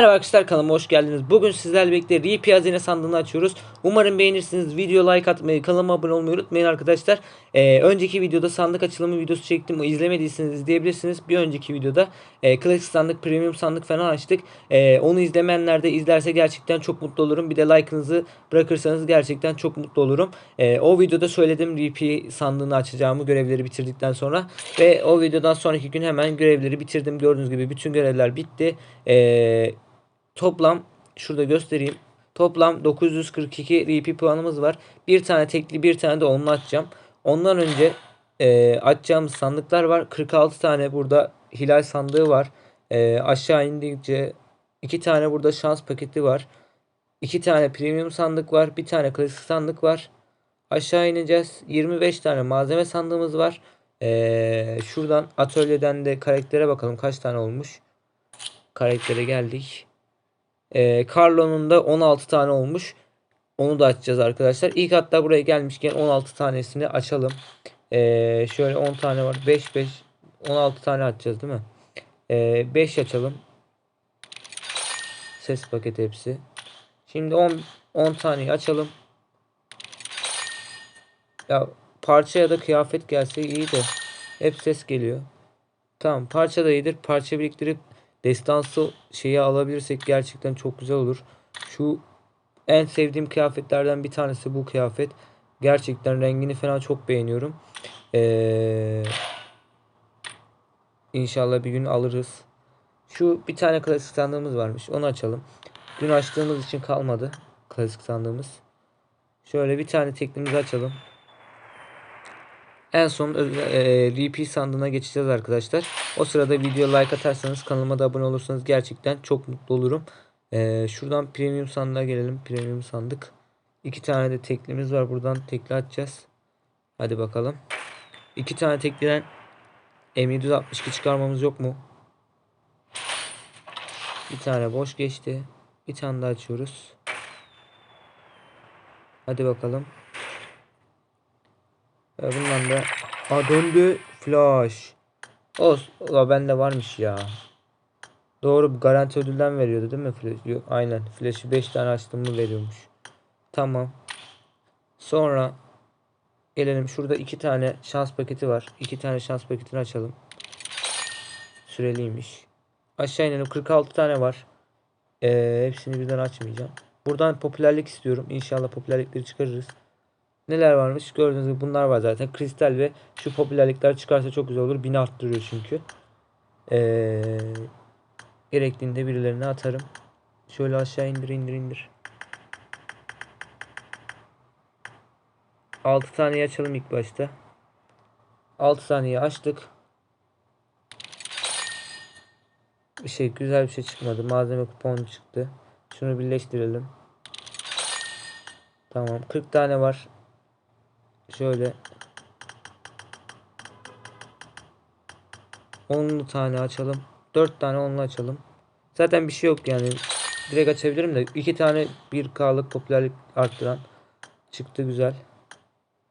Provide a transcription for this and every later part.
Merhaba arkadaşlar kanalıma hoş geldiniz. Bugün sizlerle birlikte RP hazine sandığını açıyoruz. Umarım beğenirsiniz. Video like atmayı, kanalıma abone olmayı unutmayın arkadaşlar. Ee, önceki videoda sandık açılımı videosu çektim. İzlemediyseniz izleyebilirsiniz. Bir önceki videoda e, klasik sandık, premium sandık falan açtık. E, onu izlemeyenler de izlerse gerçekten çok mutlu olurum. Bir de like'ınızı bırakırsanız gerçekten çok mutlu olurum. E, o videoda söyledim RP sandığını açacağımı görevleri bitirdikten sonra. Ve o videodan sonraki gün hemen görevleri bitirdim. Gördüğünüz gibi bütün görevler bitti. Eee toplam şurada göstereyim. Toplam 942 RP puanımız var. Bir tane tekli bir tane de onunla açacağım. Ondan önce e, açacağımız sandıklar var. 46 tane burada hilal sandığı var. E, aşağı indikçe iki tane burada şans paketi var. iki tane premium sandık var. Bir tane klasik sandık var. Aşağı ineceğiz. 25 tane malzeme sandığımız var. E, şuradan atölyeden de karaktere bakalım kaç tane olmuş. Karaktere geldik. Ee, Carlo'nun da 16 tane olmuş. Onu da açacağız arkadaşlar. İlk hatta buraya gelmişken 16 tanesini açalım. Ee, şöyle 10 tane var. 5 5 16 tane açacağız değil mi? Ee, 5 açalım. Ses paketi hepsi. Şimdi 10 10 taneyi açalım. Ya parça ya da kıyafet gelse iyi de hep ses geliyor. Tamam parça da iyidir. Parça biriktirip destansı şeyi alabilirsek gerçekten çok güzel olur. Şu en sevdiğim kıyafetlerden bir tanesi bu kıyafet. Gerçekten rengini falan çok beğeniyorum. Ee, inşallah bir gün alırız. Şu bir tane klasik sandığımız varmış. Onu açalım. Dün açtığımız için kalmadı. Klasik sandığımız. Şöyle bir tane teklimizi açalım. En son e, RP sandığına geçeceğiz arkadaşlar. O sırada video like atarsanız kanalıma da abone olursanız gerçekten çok mutlu olurum. E, şuradan premium sandığa gelelim. Premium sandık. İki tane de teklimiz var. Buradan tekli açacağız. Hadi bakalım. İki tane tekliden M762 çıkarmamız yok mu? Bir tane boş geçti. Bir tane daha açıyoruz. Hadi bakalım. Ve bundan da Aa döndü flash. Olsun. Ula bende varmış ya. Doğru garanti ödülden veriyordu değil mi flash? Yok aynen. Flash'ı 5 tane açtığımı veriyormuş. Tamam. Sonra gelelim şurada 2 tane şans paketi var. 2 tane şans paketini açalım. Süreliymiş. Aşağı inelim 46 tane var. Ee, hepsini birden açmayacağım. Buradan popülerlik istiyorum. İnşallah popülerlikleri çıkarırız. Neler varmış? Gördüğünüz gibi bunlar var zaten. Kristal ve şu popülerlikler çıkarsa çok güzel olur. Bini arttırıyor çünkü. Ee, gerektiğinde birilerine atarım. Şöyle aşağı indir indir indir. 6 taneyi açalım ilk başta. 6 taneyi açtık. Bir şey güzel bir şey çıkmadı. Malzeme kuponu çıktı. Şunu birleştirelim. Tamam. 40 tane var. Şöyle 10'lu tane açalım. 4 tane onlu açalım. Zaten bir şey yok yani. Direkt açabilirim de 2 tane 1K'lık popülerlik arttıran çıktı güzel.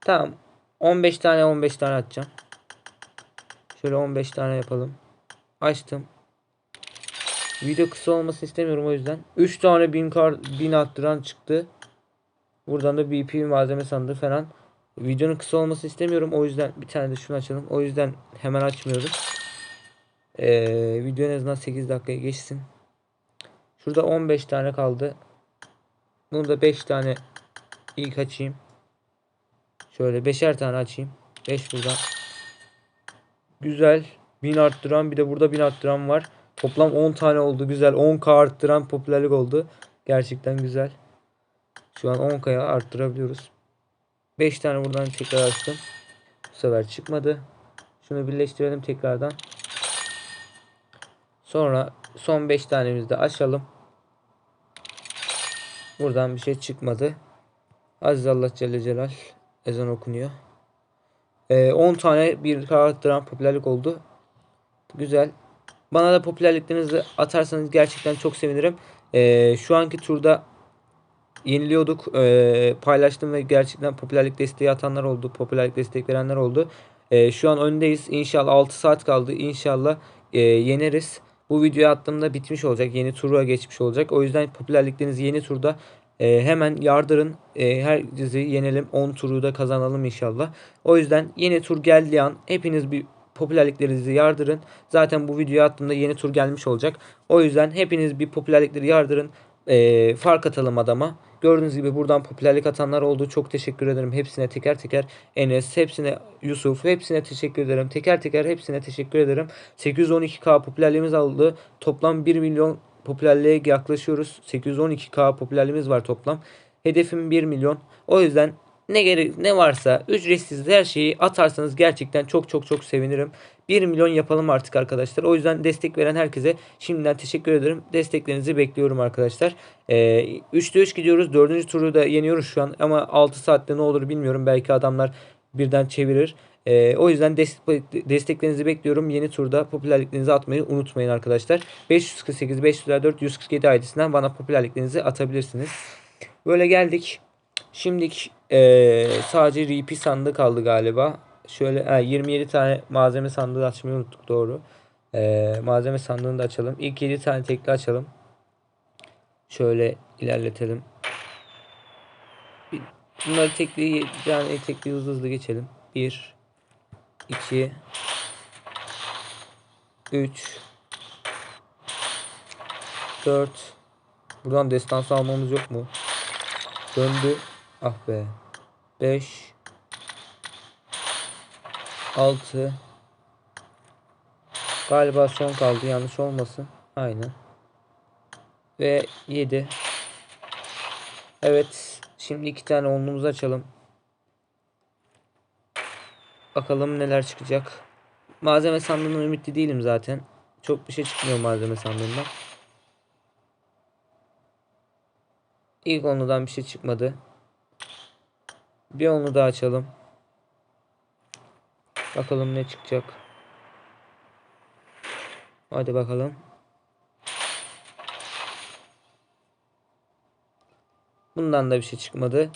Tamam. 15 tane 15 tane açacağım. Şöyle 15 tane yapalım. Açtım. Video kısa olmasını istemiyorum o yüzden. 3 tane 1000 kar 1000 arttıran çıktı. Buradan da BP malzeme sandığı falan. Videonun kısa olması istemiyorum. O yüzden bir tane de şunu açalım. O yüzden hemen açmıyorum. Ee, video en azından 8 dakikaya geçsin. Şurada 15 tane kaldı. Bunu da 5 tane ilk açayım. Şöyle 5'er tane açayım. 5 buradan. Güzel. 1000 arttıran bir de burada 1000 arttıran var. Toplam 10 tane oldu. Güzel. 10k arttıran popülerlik oldu. Gerçekten güzel. Şu an 10k'ya arttırabiliyoruz. 5 tane buradan tekrar açtım. Bu sefer çıkmadı. Şunu birleştirelim tekrardan. Sonra son 5 tanemizi de açalım. Buradan bir şey çıkmadı. Aziz Allah Celle Celal ezan okunuyor. Ee, 10 tane bir karakteran popülerlik oldu. Güzel. Bana da popülerliklerinizi atarsanız gerçekten çok sevinirim. Ee, şu anki turda yeniliyorduk. Ee, paylaştım ve gerçekten popülerlik desteği atanlar oldu. Popülerlik destek verenler oldu. Ee, şu an öndeyiz. İnşallah 6 saat kaldı. İnşallah e, yeneriz. Bu videoyu attığımda bitmiş olacak. Yeni tura geçmiş olacak. O yüzden popülerliklerinizi yeni turda e, hemen yardırın. E, herkesi yenelim. 10 turu da kazanalım inşallah. O yüzden yeni tur geldiği an hepiniz bir popülerliklerinizi yardırın. Zaten bu videoyu attığımda yeni tur gelmiş olacak. O yüzden hepiniz bir popülerlikleri yardırın. E, fark atalım adama. Gördüğünüz gibi buradan popülerlik atanlar oldu. Çok teşekkür ederim. Hepsine teker teker Enes, hepsine Yusuf, hepsine teşekkür ederim. Teker teker hepsine teşekkür ederim. 812k popülerliğimiz aldı. Toplam 1 milyon popülerliğe yaklaşıyoruz. 812k popülerliğimiz var toplam. Hedefim 1 milyon. O yüzden ne gerek ne varsa ücretsiz her şeyi atarsanız gerçekten çok çok çok sevinirim. 1 milyon yapalım artık arkadaşlar. O yüzden destek veren herkese şimdiden teşekkür ederim. Desteklerinizi bekliyorum arkadaşlar. Ee, 3'te 3 gidiyoruz. 4. turu da yeniyoruz şu an. Ama 6 saatte ne olur bilmiyorum. Belki adamlar birden çevirir. Ee, o yüzden destek, desteklerinizi bekliyorum. Yeni turda popülerliklerinizi atmayı unutmayın arkadaşlar. 548 504 147 ID'sinden bana popülerliklerinizi atabilirsiniz. Böyle geldik. Şimdilik eee, sadece RP sandığı kaldı galiba. Şöyle ha, 27 tane malzeme sandığı açmayı unuttuk doğru. Eee, malzeme sandığını da açalım. İlk 7 tane tekli açalım. Şöyle ilerletelim. Bunları tekli yani tekli hızlı hızlı geçelim. 1 2 3 4 Buradan destansı almamız yok mu? Döndü. Ah be. 5 6 Galiba son kaldı. Yanlış olmasın. Aynen. Ve 7 Evet. Şimdi iki tane onluğumuzu açalım. Bakalım neler çıkacak. Malzeme sandığından ümitli değilim zaten. Çok bir şey çıkmıyor malzeme sandığından. İlk onludan bir şey çıkmadı. Bir onu daha açalım. Bakalım ne çıkacak. Hadi bakalım. Bundan da bir şey çıkmadı.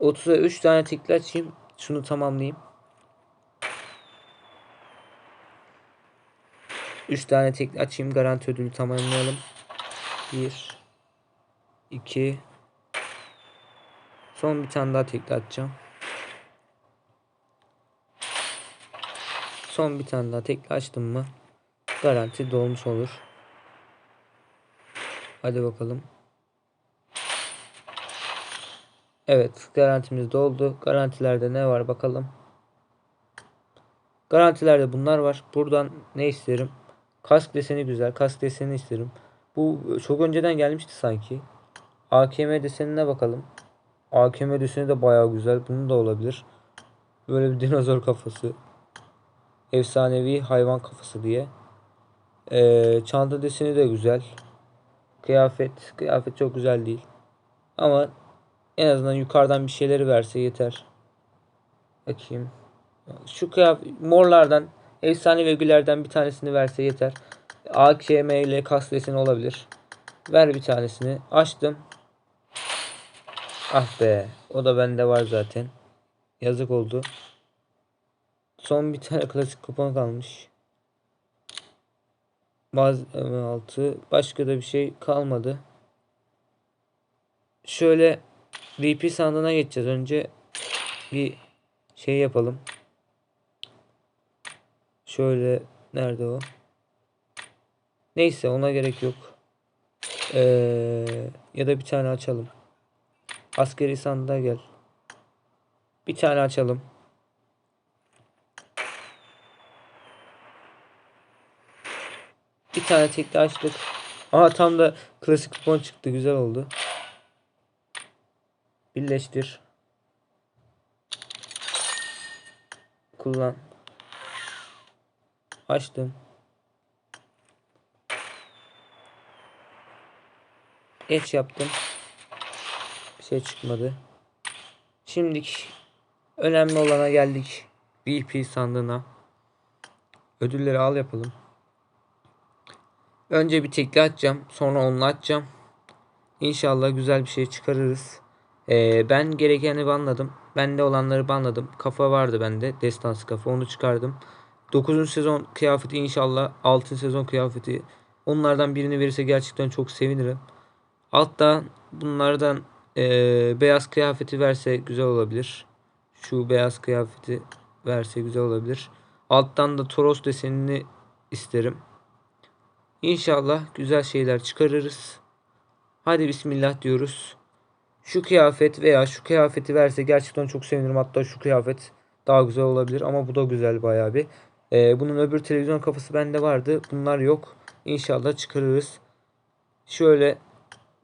30'a 3 tane tikli açayım. Şunu tamamlayayım. 3 tane tekli açayım. Garanti ödülü tamamlayalım. 1 2 Son bir tane daha tekli atacağım. Son bir tane daha tekli açtım mı garanti dolmuş olur. Hadi bakalım. Evet garantimiz doldu. Garantilerde ne var bakalım. Garantilerde bunlar var. Buradan ne isterim? Kask deseni güzel. Kask deseni isterim. Bu çok önceden gelmişti sanki. AKM desenine bakalım. AKM deseni de bayağı güzel. Bunun da olabilir. Böyle bir dinozor kafası. Efsanevi hayvan kafası diye. Ee, çanta deseni de güzel. Kıyafet. Kıyafet çok güzel değil. Ama en azından yukarıdan bir şeyleri verse yeter. Bakayım. Şu kıyafet morlardan efsane vergilerden bir tanesini verse yeter. AKM ile kas deseni olabilir. Ver bir tanesini. Açtım. Ah be. O da bende var zaten. Yazık oldu. Son bir tane klasik kupon kalmış. Malzeme altı. Başka da bir şey kalmadı. Şöyle VP sandığına geçeceğiz. Önce bir şey yapalım. Şöyle nerede o? Neyse ona gerek yok. Ee, ya da bir tane açalım. Askeri sandığa gel. Bir tane açalım. Bir tane tekli açtık. Aha tam da klasik kupon çıktı. Güzel oldu. Birleştir. Kullan. Açtım. Geç yaptım. Şey çıkmadı. Şimdilik önemli olana geldik. VP sandığına. Ödülleri al yapalım. Önce bir tekli atacağım. Sonra onunla atacağım. İnşallah güzel bir şey çıkarırız. Ee, ben gerekeni banladım. Bende olanları banladım. Kafa vardı bende. Destansı kafa. Onu çıkardım. 9. sezon kıyafeti inşallah 6. sezon kıyafeti onlardan birini verirse gerçekten çok sevinirim. Altta bunlardan eee, beyaz kıyafeti verse güzel olabilir. Şu beyaz kıyafeti verse güzel olabilir. Alttan da Toros desenini isterim. İnşallah güzel şeyler çıkarırız. Hadi bismillah diyoruz. Şu kıyafet veya şu kıyafeti verse gerçekten çok sevinirim. Hatta şu kıyafet daha güzel olabilir ama bu da güzel bayağı bir. Ee, bunun öbür televizyon kafası bende vardı. Bunlar yok. İnşallah çıkarırız. Şöyle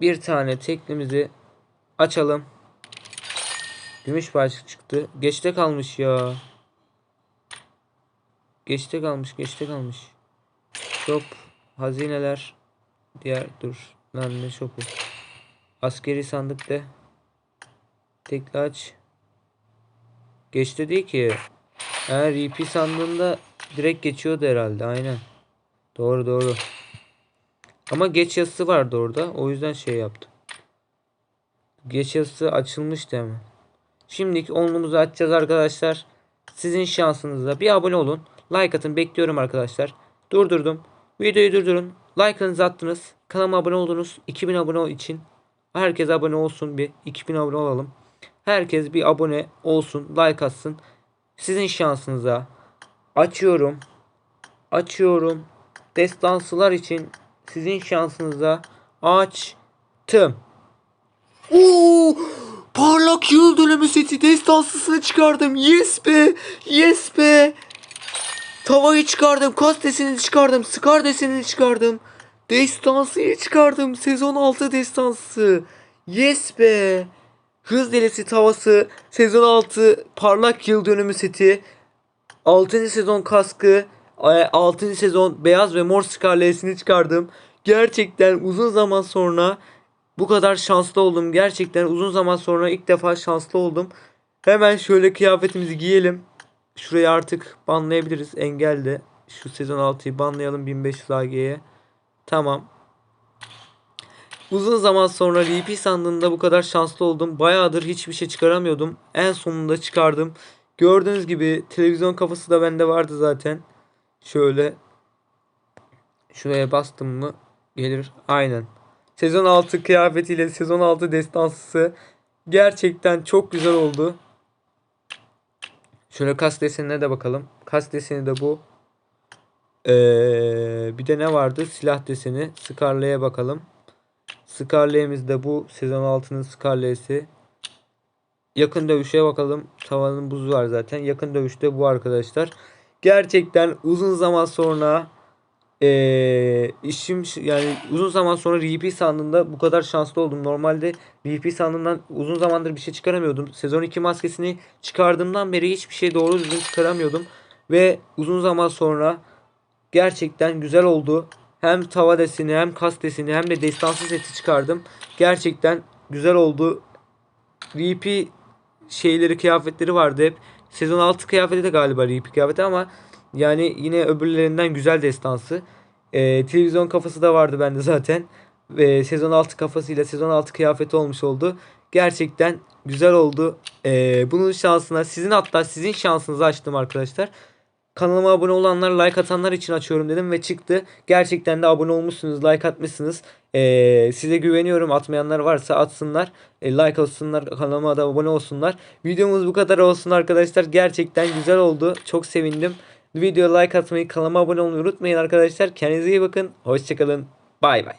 bir tane teklimizi açalım. Gümüş parça çıktı. Geçte kalmış ya. Geçte kalmış, geçte kalmış. Shop, hazineler. Diğer dur. Lan ne shop'u? Askeri sandık de. Tekli aç. Geçti değil ki. Ha, RP sandığında direkt geçiyordu herhalde. Aynen. Doğru doğru. Ama geç yazısı vardı orada. O yüzden şey yaptım. Geç yazısı açılmıştı hemen. Şimdiki onluğumuzu açacağız arkadaşlar. Sizin şansınızla bir abone olun. Like atın bekliyorum arkadaşlar. Durdurdum. Videoyu durdurun. Like'ınızı attınız. Kanalıma abone oldunuz. 2000 abone için. Herkes abone olsun bir. 2000 abone olalım. Herkes bir abone olsun. Like atsın. Sizin şansınıza. Açıyorum. Açıyorum. Destansılar için sizin şansınıza açtım. Oo! Parlak yıl dönümü seti destansısını çıkardım. Yes be. Yes be. Tavayı çıkardım. Kastesini çıkardım. Skar desenini çıkardım. Destansıyı çıkardım. Sezon 6 destansı. Yes be. Hız delisi tavası. Sezon 6 parlak yıl dönümü seti. 6. sezon kaskı. 6. sezon beyaz ve mor skarlesini çıkardım. Gerçekten uzun zaman sonra bu kadar şanslı oldum. Gerçekten uzun zaman sonra ilk defa şanslı oldum. Hemen şöyle kıyafetimizi giyelim. Şurayı artık banlayabiliriz. Engelde. Şu sezon 6'yı banlayalım 1500 AG'ye. Tamam. Uzun zaman sonra VP sandığında bu kadar şanslı oldum. Bayağıdır hiçbir şey çıkaramıyordum. En sonunda çıkardım. Gördüğünüz gibi televizyon kafası da bende vardı zaten. Şöyle şuraya bastım mı gelir. Aynen. Sezon 6 kıyafetiyle sezon 6 destansısı gerçekten çok güzel oldu. Şöyle kas desenine de bakalım. Kas deseni de bu. Ee, bir de ne vardı? Silah deseni. Scarlet'e bakalım. Scarlet'imiz de bu. Sezon 6'nın Scarlet'si. Yakın dövüşe bakalım. Tavanın buzu var zaten. Yakın dövüşte bu arkadaşlar. Gerçekten uzun zaman sonra ee, işim yani uzun zaman sonra RP sandığında bu kadar şanslı oldum. Normalde RP sandığından uzun zamandır bir şey çıkaramıyordum. Sezon 2 maskesini çıkardığımdan beri hiçbir şey doğru düzgün çıkaramıyordum. Ve uzun zaman sonra gerçekten güzel oldu. Hem tava deseni hem kas deseni hem de destansı seti çıkardım. Gerçekten güzel oldu. VP şeyleri kıyafetleri vardı hep. Sezon 6 kıyafeti de galiba RP kıyafeti ama yani yine öbürlerinden güzel destansı. Ee, televizyon kafası da vardı bende zaten. Ve sezon 6 kafasıyla sezon 6 kıyafeti olmuş oldu. Gerçekten güzel oldu. Ee, bunun şansına sizin hatta sizin şansınızı açtım arkadaşlar. Kanalıma abone olanlar, like atanlar için açıyorum dedim ve çıktı. Gerçekten de abone olmuşsunuz, like atmışsınız. Ee, size güveniyorum. Atmayanlar varsa atsınlar. E, like olsunlar, kanalıma da abone olsunlar. Videomuz bu kadar olsun arkadaşlar. Gerçekten güzel oldu. Çok sevindim. Videoya like atmayı, kanalıma abone olmayı unutmayın arkadaşlar. Kendinize iyi bakın. Hoşçakalın. Bay bay.